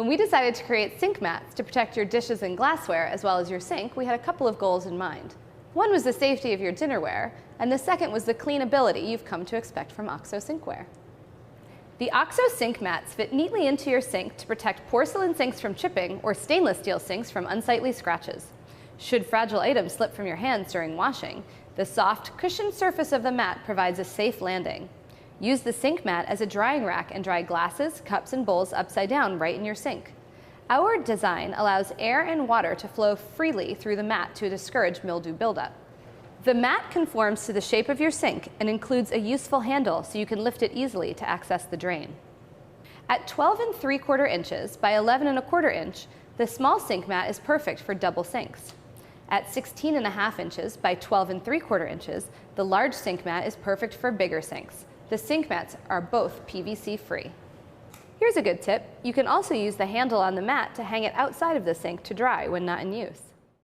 When we decided to create sink mats to protect your dishes and glassware as well as your sink, we had a couple of goals in mind. One was the safety of your dinnerware, and the second was the cleanability you've come to expect from OXO sinkware. The OXO sink mats fit neatly into your sink to protect porcelain sinks from chipping or stainless steel sinks from unsightly scratches. Should fragile items slip from your hands during washing, the soft, cushioned surface of the mat provides a safe landing. Use the sink mat as a drying rack and dry glasses, cups, and bowls upside down right in your sink. Our design allows air and water to flow freely through the mat to discourage mildew buildup. The mat conforms to the shape of your sink and includes a useful handle so you can lift it easily to access the drain. At 12 and 3 quarter inches by 11 and a quarter inch, the small sink mat is perfect for double sinks. At 16 and a half inches by 12 and 3 quarter inches, the large sink mat is perfect for bigger sinks. The sink mats are both PVC free. Here's a good tip. You can also use the handle on the mat to hang it outside of the sink to dry when not in use.